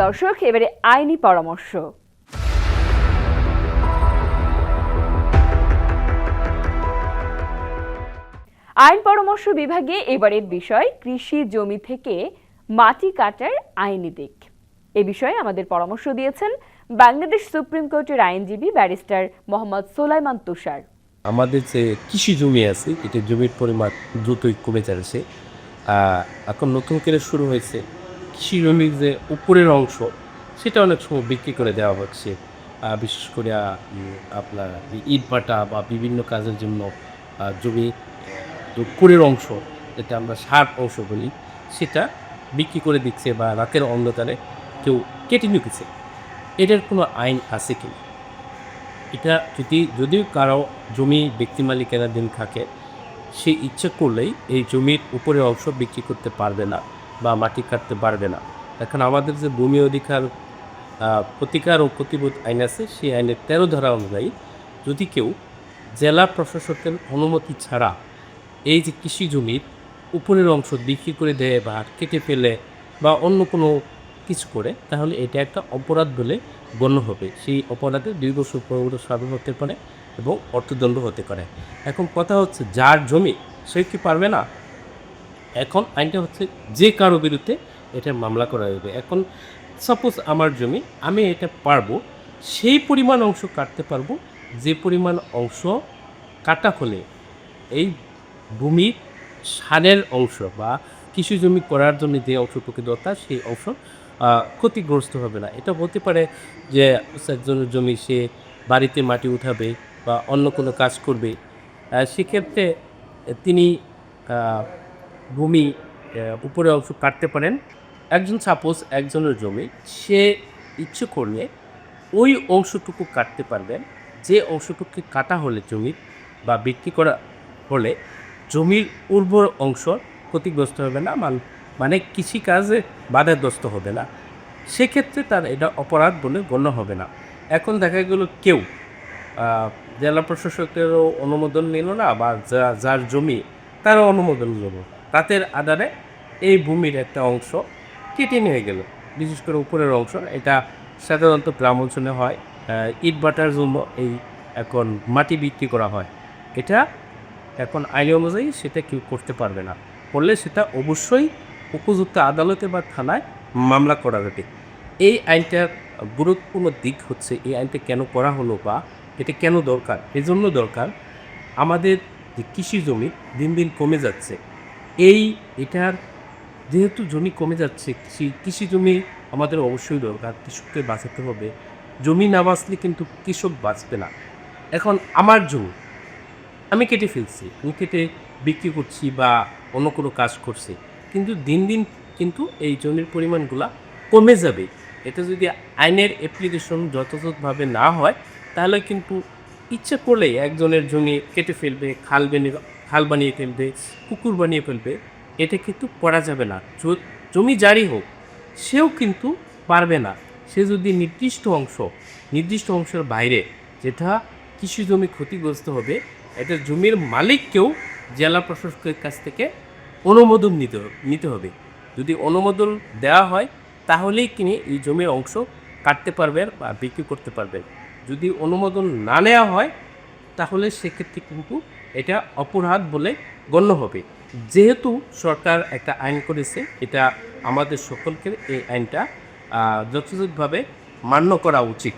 দর্শক, এবারে আইনি পরামর্শ। আইন পরামর্শ বিভাগে এবারের বিষয়, কৃষি জমি থেকে মাটি কাটার আইনি দিক। এ বিষয়ে আমাদের পরামর্শ দিয়েছেন বাংলাদেশ সুপ্রিম কোর্টের আইনজীবী ব্যারিস্টার মোহাম্মদ সোলাইমান তুষার। আমাদের যে কৃষি জমি আছে, এটা জমির পরিমাণ দ্রুতই কমে যাচ্ছে। এখন নতুন করে শুরু হয়েছে। জমির যে উপরের অংশ, সেটা অনেক সময় বিক্রি করে দেওয়া হচ্ছে। বিশেষ করে আপনার ইটভাটা বা বিভিন্ন কাজের জন্য জমি উপরের অংশ, যেটা আমরা সার অংশ বলি, সেটা বিক্রি করে দিচ্ছে বা রাতের অন্ধকারে কেউ কেটে নিতেছে এটার কোনো আইন আছে কি? এটা যদি, যদিও কারও জমি ব্যক্তি মালিকেরাধীন থাকে, সে ইচ্ছে করলেই এই জমির উপরের অংশ বিক্রি করতে পারবে না। বা মাটি কাটতে পারবে না। এখন আমাদের যে ভূমি অধিকার প্রতিকার ও প্রতিবোধ আইন আছে, সেই আইনের তেরো ধারা অনুযায়ী যদি কেউ জেলা প্রশাসকের অনুমতি ছাড়া এই যে কৃষি জমির উপরের অংশ বিক্রি করে দেয় বা কেটে ফেলে বা অন্য কোনো কিছু করে, তাহলে এটা একটা অপরাধ বলে গণ্য হবে। সেই অপরাধে দুই বছর পর্যন্ত সাধন হতে পারে এবং অর্থদণ্ড হতে পারে। এখন কথা হচ্ছে, যার জমি সে কি পারবে না? এখন আইনটা হচ্ছে যে কারও বিরুদ্ধে এটা মামলা করা যাবে। এখন সাপোজ আমার জমি, আমি এটা পারব, সেই পরিমাণ অংশ কাটতে পারব, যে পরিমাণ অংশ কাটা হলে এই ভূমির সারের অংশ বা কৃষি জমি করার জন্য যে অংশটুকু দরকার সেই অংশ ক্ষতিগ্রস্ত হবে না। এটা হতে পারে যে একজনের জমি সে বাড়িতে মাটি উঠাবে বা অন্য কোনো কাজ করবে। সেক্ষেত্রে তিনি ভূমি উপরে অংশ কাটতে পারেন। একজন সাপোজ একজনের জমি, সে ইচ্ছে করলে ওই অংশটুকু কাটতে পারবেন যে অংশটুকু কাটা হলে জমির বা বিক্রি করা হলে জমির উর্বর অংশ ক্ষতিগ্রস্ত হবে না, মান- কৃষিকাজে বাধাগ্রস্ত হবে না। সেক্ষেত্রে তার এটা অপরাধ বলে গণ্য হবে না। এখন দেখা গেল কেউ জেলা প্রশাসকেরও অনুমোদন নিল না বা যা- যার জমি তারও অনুমোদন নিল তাদের আধারে এই ভূমির একটা অংশ কেটে নিয়ে গেল। বিশেষ করে উপরের অংশ, এটা সাধারণত গ্রাম অঞ্চলে হয়। ইট বাটার জন্য এই এখন মাটি বিক্রি করা হয়। এটা এখন আইন অনুযায়ী সেটা কেউ করতে পারবে না। করলে সেটা অবশ্যই উপযুক্ত আদালতে বা থানায় মামলা করা যাবে। এই আইনটার গুরুত্বপূর্ণ দিক হচ্ছে, এই আইনটা কেন করা হলো বা এটা কেন দরকার? এজন্য দরকার আমাদের যে কৃষি জমি দিন দিন কমে যাচ্ছে। এই এটার যেহেতু জমি কমে যাচ্ছে, কৃষি কৃষি জমি আমাদের অবশ্যই দরকার কৃষককে বাঁচাতে হবে। জমি না বাঁচলে কিন্তু কৃষক বাঁচবে না। এখন আমার জমি, আমি কেটে ফেলছি, আমি কেটে বিক্রি করছি বা অন্য কোনো কাজ করছি, কিন্তু দিন দিন কিন্তু এই জমির পরিমাণগুলা কমে যাবে। এটা যদি আইনের অ্যাপ্লিকেশন যথাযথভাবে না হয়, তাহলে কিন্তু ইচ্ছে করলেই একজনের জমি কেটে ফেলবে, খাল বানিয়ে খাল বানিয়ে ফেলবে পুকুর বানিয়ে ফেলবে এটা কিন্তু করা যাবে না। জমি জারি হোক, সেও কিন্তু পারবে না। সে যদি নির্দিষ্ট অংশ, নির্দিষ্ট অংশের বাইরে যেটা কৃষি জমি ক্ষতিগ্রস্ত হবে এটা জমির মালিককেও জেলা প্রশাসকের কাছ থেকে অনুমোদন নিতে নিতে হবে। যদি অনুমোদন দেওয়া হয়, তাহলেই তিনি এই জমির অংশ কাটতে পারবেন বা বিক্রি করতে পারবেন। যদি অনুমোদন না নেওয়া হয় তাহলে সেক্ষেত্রে কিন্তু এটা অপরাধ বলে গণ্য হবে। যেহেতু সরকার একটা আইন করেছে, এটা আমাদের সকলকে এই আইনটা যথাযথভাবে মান্য করা উচিত।